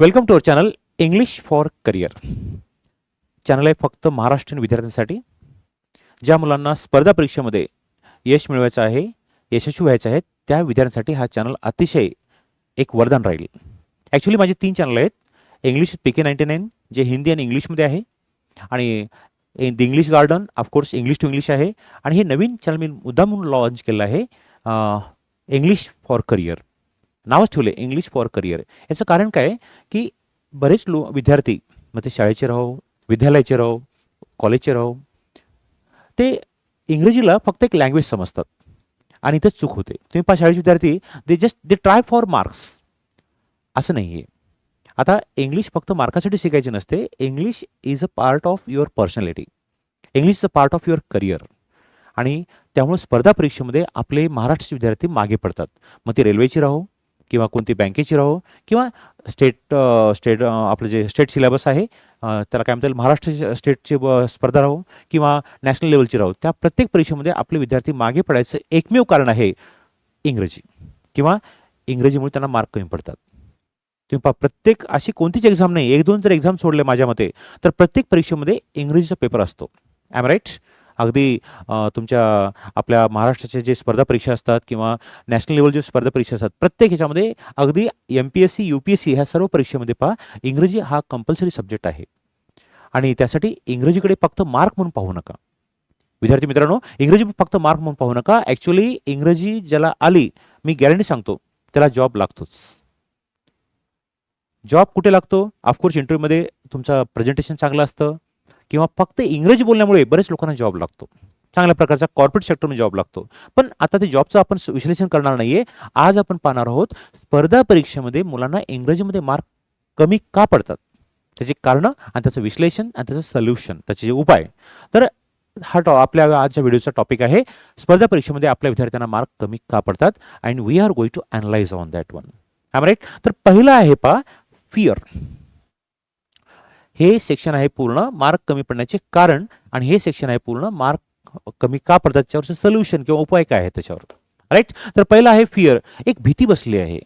Welcome to our channel English for career channel आहे फक्त महाराष्ट्रीयन विद्यार्थ्यांसाठी ज्या मुलांना स्पर्धा परीक्षेमध्ये यश मिळवायचं आहे यशस्वी व्हायचं आहे त्या विद्यार्थ्यांसाठी हा चॅनल अतिशय एक वरदान राहील. ॲक्च्युली माझे तीन चॅनल आहेत English P K ninety nine जे हिंदी आणि इंग्लिशमध्ये आहे आणि the English garden of course English to English आहे आणि हे नवीन चॅनल मी मुद्दा म्हणून लॉन्च केलं आहे इंग्लिश फॉर करिअर नावच ठेवले इंग्लिश फॉर करिअर याचं कारण काय? की बरेच लो विद्यार्थी मग ते शाळेचे राहो विद्यालयाचे राहो कॉलेजचे राहो ते इंग्रजीला फक्त एक लँग्वेज समजतात. आणि इथंच चूक होते. तुम्ही पहा शाळेचे विद्यार्थी they just they try for marks असं नाही आहे आता इंग्लिश फक्त मार्कासाठी शिकायचे नसते. English is a part of your personality English is a part of your career आणि त्यामुळे स्पर्धा परीक्षेमध्ये आपले महाराष्ट्राचे विद्यार्थी मागे पडतात. मग ते रेल्वेची राहो किंवा कोणती बँकेची राहो किंवा स्टेट स्टेट आपलं जे स्टेट सिलेबस आहे त्याला काय म्हणता येईल महाराष्ट्र स्टेटची ब- स्पर्धा राहो किंवा नॅशनल लेवलची राहो त्या प्रत्येक परीक्षेमध्ये आपले विद्यार्थी मागे पडायचं एकमेव कारण आहे इंग्रजी किंवा इंग्रजीमुळे त्यांना मार्क कमी पडतात. तुम्ही पहा प्रत्येक अशी कोणतीच एक्झाम नाही एक दोन जर एक्झाम सोडले माझ्या मते तर प्रत्येक परीक्षेमध्ये इंग्रजीचा पेपर असतो. ॲम राईट अगदी तुमच्या आपल्या महाराष्ट्राचे जे स्पर्धा परीक्षा असतात किंवा नॅशनल लेवल जे स्पर्धा परीक्षा असतात प्रत्येक ह्याच्यामध्ये अगदी M P S C U P S C ह्या सर्व परीक्षेमध्ये पहा इंग्रजी हा कंपल्सरी सब्जेक्ट आहे. आणि त्यासाठी इंग्रजीकडे फक्त मार्क म्हणून पाहू नका. विद्यार्थी मित्रांनो इंग्रजी फक्त मार्क म्हणून पाहू नका. ॲक्च्युली इंग्रजी ज्याला आली मी गॅरंटी सांगतो त्याला जॉब लागतोच. जॉब कुठे लागतो? ऑफकोर्स इंटरव्ह्यूमध्ये तुमचं प्रेझेंटेशन चांगलं असतं. किंवा फक्त इंग्रजी बोलण्यामुळे बरेच लोकांना जॉब लागतो. चांगल्या प्रकारचा कॉर्पोरेट सेक्टरमध्ये जॉब लागतो. पण आता ते जॉबचं आपण विश्लेषण करणार नाहीये. आज आपण पाहणार आहोत स्पर्धा परीक्षेमध्ये मुलांना इंग्रजीमध्ये मार्क कमी का पडतात? त्याची कारणं आणि त्याचं विश्लेषण आणि त्याचं सोल्युशन त्याचे जे उपाय. तर हा टॉ आपल्या आजच्या व्हिडिओचा टॉपिक आहे स्पर्धा परीक्षेमध्ये आपल्या विद्यार्थ्यांना मार्क कमी का पडतात? And we are going to analyse on that one right तर पहिलं आहे पा फिअर हे सेक्शन आहे पूर्ण मार्क कमी पडण्याचे कारण आणि हे सेक्शन आहे पूर्ण मार्क कमी का पडतात त्याच्यावरचं सोल्युशन किंवा उपाय काय आहे त्याच्यावर. राईट तर पहिलं आहे फिअर एक भीती बसली आहे.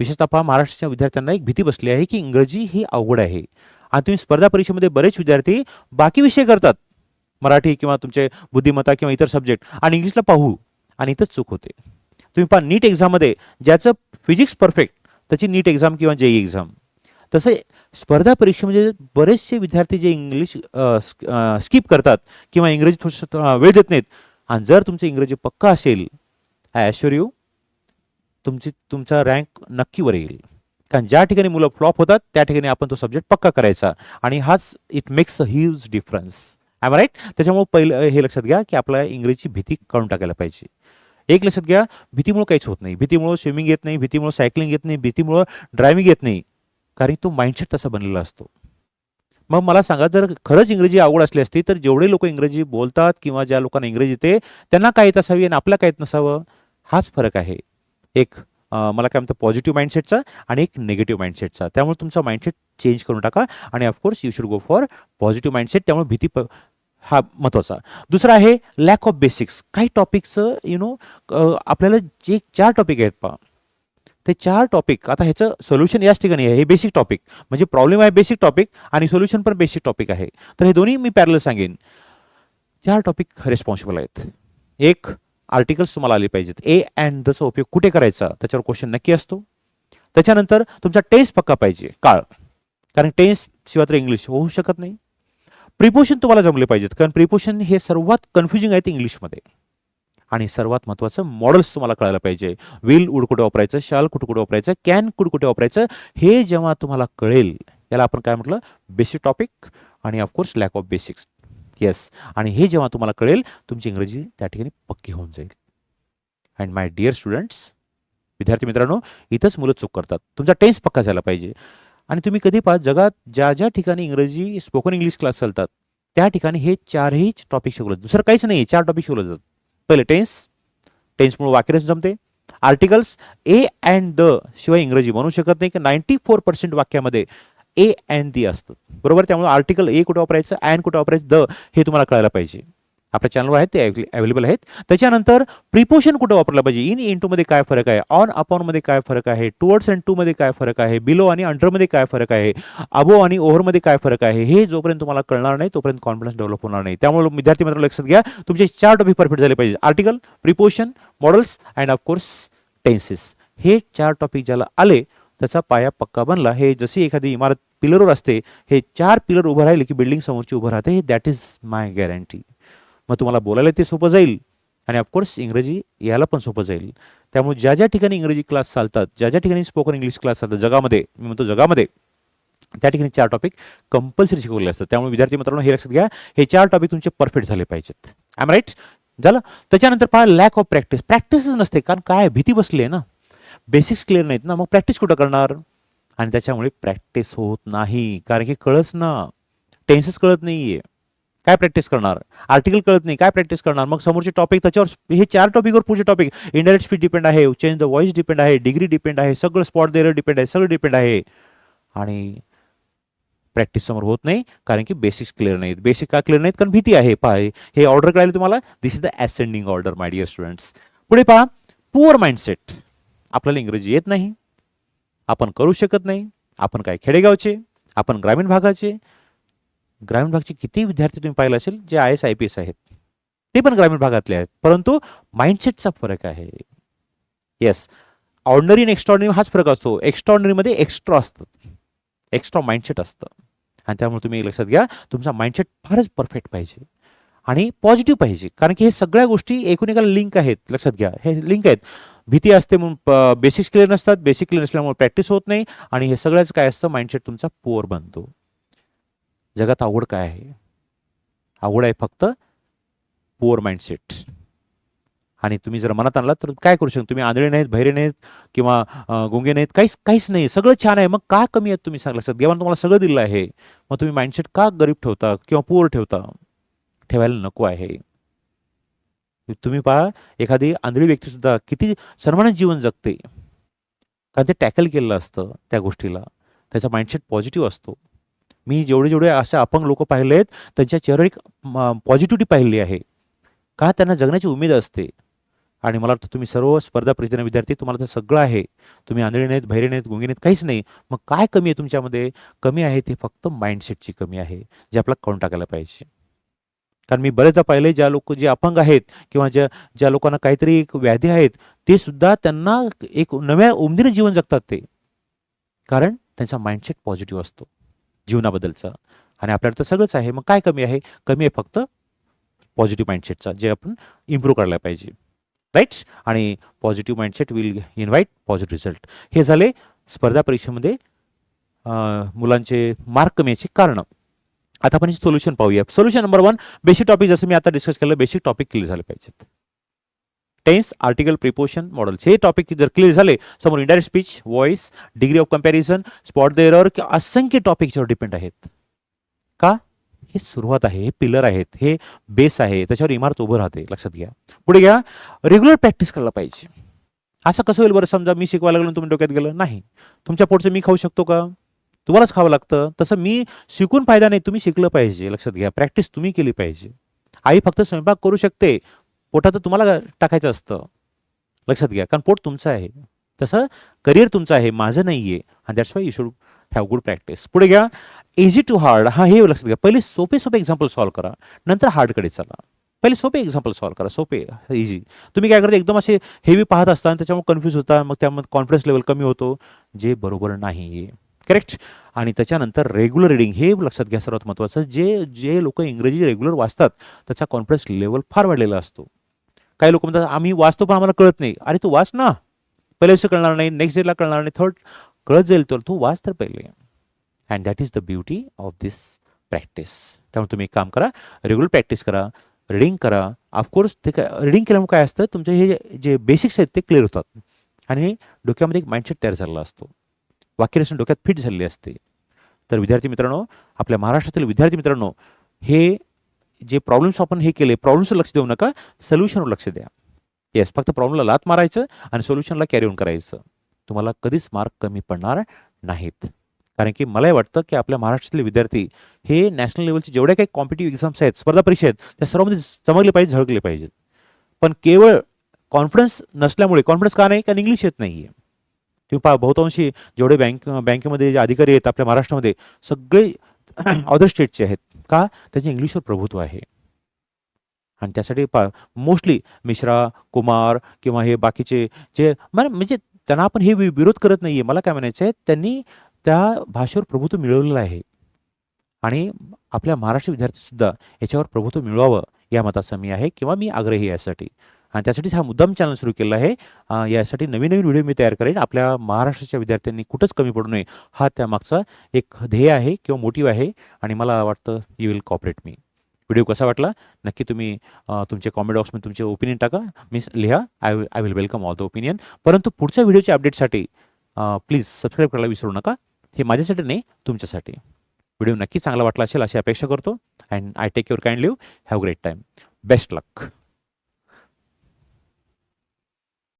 विशेषतः पहा महाराष्ट्राच्या विद्यार्थ्यांना एक भीती बसली आहे की इंग्रजी ही अवघड आहे. आणि तुम्ही स्पर्धा परीक्षेमध्ये बरेच विद्यार्थी बाकी विषय करतात. मराठी किंवा तुमचे बुद्धिमत्ता किंवा इतर सब्जेक्ट आणि इंग्लिशला पाहू. आणि इथंच चूक होते. तुम्ही पहा नीट एक्झाममध्ये ज्याचं फिजिक्स परफेक्ट त्याची नीट एक्झाम किंवा जेई एक्झाम तसे स्पर्धा परीक्षेमध्ये बरेचसे विद्यार्थी जे इंग्लिश स्किप करतात किंवा इंग्रजी थोडंसं वेळ देत नाहीत. आणि जर तुमचं इंग्रजी पक्का असेल आय ॲश्युअर यू तुमची तुमचा रँक नक्की वर येईल. कारण ज्या ठिकाणी मुलं फ्लॉप होतात त्या ठिकाणी आपण तो सब्जेक्ट पक्का करायचा. आणि हाच it makes a huge difference I right त्याच्यामुळे पहिलं हे लक्षात घ्या की आपल्याला इंग्रजीची भीती काढून टाकायला पाहिजे. एक लक्षात घ्या भीतीमुळे काहीच होत नाही. भीतीमुळे स्विमिंग येत नाही भीतीमुळे सायकलिंग येत नाही भीतीमुळे ड्रायव्हिंग येत नाही. कारण तो माइंडसेट तसा बनलेला असतो. मग मला सांगा जर खरंच इंग्रजी आवड असली असती तर जेवढे लोक इंग्रजी बोलतात किंवा ज्या लोकांना इंग्रजी येते त्यांना काय येत असावी आणि आपल्याला काय येत नसावं? हाच फरक आहे. एक मला काय म्हणतं पॉझिटिव्ह माइंडसेटचा आणि एक निगेटिव्ह माइंडसेटचा त्यामुळे तुमचा माइंडसेट चेंज करून टाका आणि of course you should go for positive mindset त्यामुळे भीती प हा महत्त्वाचा. दुसरा आहे लॅक ऑफ बेसिक्स काही टॉपिकचं यु नो आपल्याला जे चार टॉपिक आहेत पहा. ते चार टॉपिक आता ह्याचं सोल्युशन याच ठिकाणी आहे. हे बेसिक टॉपिक म्हणजे प्रॉब्लेम आहे बेसिक टॉपिक आणि सोल्युशन पण बेसिक टॉपिक आहे. तर हे दोन्ही मी पॅरल सांगेन. चार टॉपिक रिस्पॉन्सिबल आहेत. एक आर्टिकल्स तुम्हाला आले पाहिजेत. ए अँड दचा उपयोग कुठे करायचा? त्याच्यावर क्वेश्चन नक्की असतो. त्याच्यानंतर तुमचा टेन्स पक्का पाहिजे. काळ. कारण टेन्स शिवाय तर इंग्लिश होऊ शकत नाही. प्रिपोशन तुम्हाला जमले पाहिजेत. कारण प्रिपोशन हे सर्वात कन्फ्युजिंग आहे ते इंग्लिशमध्ये आणि सर्वात महत्त्वाचं मॉडेल्स तुम्हाला कळायला पाहिजे. विल उड कुठे वापरायचं? शाल कुठे कुठे वापरायचं? कॅन कुठे कुठे वापरायचं? हे जेव्हा तुम्हाला कळेल याला आपण काय म्हटलं? बेसिक टॉपिक आणि of course lack of basics yes आणि हे जेव्हा तुम्हाला कळेल तुमची इंग्रजी त्या ठिकाणी पक्की होऊन जाईल. अँड माय डिअर स्टुडंट्स विद्यार्थी मित्रांनो इथंच मुलं चूक करतात. तुमचा टेन्स पक्का झाला पाहिजे. आणि तुम्ही कधी पहा जगात ज्या ज्या ठिकाणी इंग्रजी स्पोकन इंग्लिश क्लास चालतात त्या ठिकाणी हे चारही टॉपिक शिकवलं दुसरं काहीच नाही चार टॉपिक शिकवलं जातात. पहिले टेन्स टेन्समुळे वाक्यरच जमते. आर्टिकल्स ए अँड द शिवाय इंग्रजी म्हणू शकत नाही की नाईन्टी फोर पर्सेंट वाक्यामध्ये ए अँड दी असतं. बरोबर? त्यामुळे आर्टिकल ए कुठे वापरायचं? अँड कुठे वापरायचं? द हे तुम्हाला कळायला पाहिजे. आपल्या चॅनलवर आहेत ते अवेलेबल आहेत. त्याच्यानंतर प्रिपोशन कुठं वापरलं पाहिजे? इन इन टूमध्ये काय फरक आहे? ऑन अपॉनमध्ये काय फरक आहे? टुवर्ड्स अँड टूमध्ये काय फरक आहे? बिलो आणि अंडरमध्ये काय फरक आहे? अबो आणि ओव्हरमध्ये काय फरक आहे? हे जोपर्यंत तुम्हाला कळणार नाही तोपर्यंत कॉन्फिडन्स डेव्हलप होणार नाही. त्यामुळे विद्यार्थी मित्र लक्षात घ्या तुमचे चार टॉपिक परफेक्ट झाले पाहिजे. Article preposition modals and of course tenses हे चार टॉपिक ज्याला आले त्याचा पाया पक्का बनला. हे जशी एखादी इमारत पिलरवर असते हे चार पिलर उभं राहिले की बिल्डिंग समोरची उभं राहते. हे दॅट इज माय गॅरंटी मग तुम्हाला बोलायला ते सोपं जाईल. आणि ऑफकोर्स इंग्रजी यायला पण सोपं जाईल. त्यामुळे ज्या ज्या ठिकाणी इंग्रजी क्लास चालतात ज्या ज्या ठिकाणी स्पोकन इंग्लिश क्लास चालतात जगामध्ये मी म्हणतो जगामध्ये त्या ठिकाणी चार टॉपिक कंपल्सरी शिकवले असतात. त्यामुळे विद्यार्थी मित्रांनो हे लक्षात घ्या हे चार टॉपिक तुमचे परफेक्ट झाले पाहिजेत. आय राईट झालं? त्याच्यानंतर पहा लॅक ऑफ प्रॅक्टिस प्रॅक्टिसच नसते कारण काय? भीती बसली आहे ना. बेसिक्स क्लिअर नाहीत ना. मग प्रॅक्टिस कुठं करणार? आणि त्याच्यामुळे प्रॅक्टिस होत नाही. कारण की कळच ना. टेन्सेस कळत नाही आहे काय प्रॅक्टिस करणार? आर्टिकल कळत नाही काय प्रॅक्टिस करणार? मग समोरचे टॉपिक त्याच्यावर हे चार टॉपिकवर पुढचे टॉपिक इंडायरेक्ट स्पीड डिपेंड आहे चेंज द व्हॉइस डिपेंड आहे डिग्री डिपेंड आहे सगळं स्पॉट देर डिपेंड आहे सगळं डिपेंड आहे. आणि प्रॅक्टिस समोर होत नाही कारण की बेसिक्स क्लिअर नाहीत. बेसिक का क्लिअर नाहीत? कारण भीती आहे. पहा हे ऑर्डर कळायला तुम्हाला this is the ascending order my dear students पुढे पहा पुअर माइंडसेट आपल्याला इंग्रजी येत नाही. आपण करू शकत नाही. आपण काय खेडेगावचे? आपण ग्रामीण भागाचे? ग्रामीण भागचे किती विद्यार्थी तुम्ही पाहिला असेल जे I S I P S आहेत ते पण ग्रामीण भागातले आहेत. परंतु माइंडसेटचा फरक आहे. येस ऑर्डनरी आणि एक्स्ट्रॉर्डनरी हाच फरक असतो. एक्स्ट्रॉर्डनरीमध्ये एक्स्ट्रा असतं. एक्स्ट्रा माइंडसेट असतं. आणि त्यामुळे तुम्ही लक्षात घ्या तुमचा माइंडसेट फारच परफेक्ट पाहिजे. आणि पॉझिटिव्ह पाहिजे. कारण की हे सगळ्या गोष्टी एकूण एकाला लिंक आहेत. लक्षात घ्या हे लिंक आहेत. भीती असते म्हणून बेसिक्स क्लिअर नसतात. बेसिक क्लिअर नसल्यामुळे प्रॅक्टिस होत नाही. आणि हे सगळ्याच काय असतं? माइंडसेट तुमचा पुअर बनतो. जगात आवड काय आहे? आवड आहे फक्त पुअर माइंडसेट आणि तुम्ही जर मनात आणलात तर काय करू शकता? तुम्ही आंधळे नाहीत भैरे नाहीत किंवा गुंगे नाहीत काहीच काहीच नाही. सगळं छान आहे. मग का कमी आहेत तुम्ही सांग लक्षात देवानं तुम्हाला सगळं दिलं आहे. मग तुम्ही माइंडसेट का गरीब ठेवता किंवा पुअर ठेवता? ठेवायला नको आहे. तुम्ही पहा एखादी आंधळी व्यक्ती सुद्धा किती सन्मानित जीवन जगते. कारण ते टॅकल केलेलं असतं त्या गोष्टीला. त्याचा माइंडसेट पॉझिटिव्ह असतो. मी जेवढे जेवढे असे अपंग लोक पाहिले आहेत त्यांच्या चेहऱ्यावर एक पॉझिटिव्हिटी पाहिली आहे. का त्यांना जगण्याची उमेद असते? आणि मला वाटतं तुम्ही सर्व स्पर्धा परीक्षेने विद्यार्थी तुम्हाला तर सगळं आहे. तुम्ही आंधळी नाहीत भैरे नाहीत गुंगी नाहीत काहीच नाही. मग काय कमी आहे तुमच्यामध्ये? कमी आहे ते फक्त माइंडसेटची कमी आहे जे आपल्याला काउंट टाकायला पाहिजे. कारण मी बरेचदा पाहिले ज्या लोक जे अपंग आहेत किंवा ज्या ज्या लोकांना काहीतरी एक व्याधी आहेत ते सुद्धा त्यांना एक नव्या उमदीने जीवन जगतात ते. कारण त्यांचा माइंडसेट पॉझिटिव्ह असतो. जीवनाबद्दलचं. आणि आपल्याला तर सगळंच आहे. मग काय कमी आहे? कमी आहे फक्त पॉझिटिव्ह माइंडसेटचा जे आपण इम्प्रूव्ह करायला पाहिजे. राईट आणि positive mindset will invite positive result हे झाले स्पर्धा परीक्षेमध्ये मुलांचे मार्क कमी याची कारणं. आता आपण सोल्युशन पाहूया. Solution number one basic topic जसं मी आता डिस्कस केलं बेसिक टॉपिक क्लिअर झाले पाहिजेत. टेन्स आर्टिकल प्रिपोशन मॉडेल्स हे टॉपिक जर क्लिअर झाले समोर indirect speech voice degree of comparison spot the error किंवा असंख्य टॉपिकच्यावर डिपेंड आहेत. का? हे सुरुवात आहे हे पिलर आहेत हे बेस आहे त्याच्यावर इमारत उभं राहते लक्षात घ्या. पुढे घ्या रेग्युलर प्रॅक्टिस करायला पाहिजे. असं कसं होईल बरं? समजा मी शिकवायला लागलो तुम्ही डोक्यात गेलं नाही. तुमच्या पोटचं मी खाऊ शकतो का? तुम्हालाच खावं लागतं. तसं मी शिकून फायदा नाही तुम्ही शिकलं पाहिजे लक्षात घ्या. प्रॅक्टिस तुम्ही केली पाहिजे. आई फक्त स्वयंपाक करू शकते पोटात तर तुम्हाला टाकायचं असतं. लक्षात घ्या कारण पोट तुमचं आहे. तसं करिअर तुमचं आहे माझं नाही आहे आणि that's why you should have good practice पुढे घ्या इझी टू हार्ड हा हे लक्षात घ्या. पहिले सोपे सोपे एक्झाम्पल सॉल्व्ह करा. नंतर हार्डकडे चला. पहिले सोपे एक्झाम्पल सॉल्व्ह करा. सोपे इझी तुम्ही काय करता एकदम असे हेवी पाहत असता आणि त्याच्यामुळे कन्फ्यूज होता मग त्यामध्ये कॉन्फिडन्स लेवल कमी होतो जे बरोबर नाही करेक्ट आणि त्याच्यानंतर रेग्युलर रिडिंग हे लक्षात घ्या सर्वात महत्त्वाचं जे जे लोक इंग्रजी रेग्युलर वाचतात त्याचा कॉन्फिडन्स लेवल फार वाढलेला असतो. काही लोक म्हणतात आम्ही वाचतो पण आम्हाला कळत नाही. अरे तू वाच ना. पहिल्या दिवशी कळणार नाही नेक्स्ट डेला कळणार नाही. थर्ड कळत जाईल तर तू वाच तर पहिले. And that is the beauty of this practice त्यामुळे तुम्ही एक काम करा रेग्युलर प्रॅक्टिस करा रिडिंग करा. ऑफकोर्स ते काय रिडिंग केल्यामुळे काय असतं तुमचे हे जे बेसिक्स आहेत ते क्लिअर होतात. आणि डोक्यामध्ये एक माइंडसेट तयार झालेला असतो. वाक्यरचना डोक्यात फिट झालेली असते. तर विद्यार्थी मित्रांनो आपल्या महाराष्ट्रातील विद्यार्थी मित्रांनो हे जे प्रॉब्लेम्स आपण हे केले प्रॉब्लेम्सवर लक्ष देऊ नका सोल्युशनवर लक्ष द्या. येस फक्त प्रॉब्लेमला लात मारायचं आणि सोल्युशनला कॅरी ऑन करायचं. तुम्हाला कधीच मार्क कमी पडणार नाहीत. कारण की मलाही वाटतं की आपल्या महाराष्ट्रातले विद्यार्थी हे नॅशनल लेवलचे जेवढ्या काही कॉम्पिटिव्ह एक्झाम्स आहेत स्पर्धा परीक्षा आहेत त्या सर्वांमध्ये चमकले पाहिजे झळकले पाहिजेत. पण केवळ कॉन्फिडन्स नसल्यामुळे कॉन्फिडन्स का नाही? कारण इंग्लिश येत नाही आहे तुम्ही पा बहुतांशी जेवढे बँक बँकेमध्ये जे अधिकारी आहेत आपल्या महाराष्ट्रामध्ये सगळे अदर स्टेटचे आहेत. का? त्याचे इंग्लिशवर प्रभुत्व आहे. आणि त्यासाठी पा मोस्टली मिश्रा कुमार किंवा हे बाकीचे जे मन- म्हणजे त्यांना आपण हे विरोध करत नाहीये. मला काय म्हणायचं आहे त्यांनी त्या भाषेवर प्रभुत्व मिळवलेलं आहे. आणि आपल्या महाराष्ट्र विद्यार्थीसुद्धा याच्यावर प्रभुत्व मिळवावं या मताचा मी आहे किंवा मी आग्रही यासाठी. आणि त्यासाठीच हा मुद्दाम चॅनल सुरू केला आहे. यासाठी नवीन नवीन व्हिडिओ मी तयार करेन. आपल्या महाराष्ट्राच्या विद्यार्थ्यांनी कुठंच कमी पडू नये हा त्यामागचा एक ध्येय आहे किंवा मोटिव्ह आहे आणि मला वाटतं यू विल कॉपरेट मी व्हिडिओ कसा वाटला? नक्की तुम्ही तुमचे कॉमेंट बॉक्समध्ये तुमचे ओपिनियन टाका. मी लिहा I I will welcome all the opinion परंतु पुढच्या व्हिडिओच्या अपडेटसाठी प्लीज सबस्क्राईब करायला विसरू नका. हे माझ्यासाठी नाही तुमच्यासाठी. व्हिडिओ नक्की चांगला वाटला असेल अशी अपेक्षा करतो. And I take your kind leave have great time best luck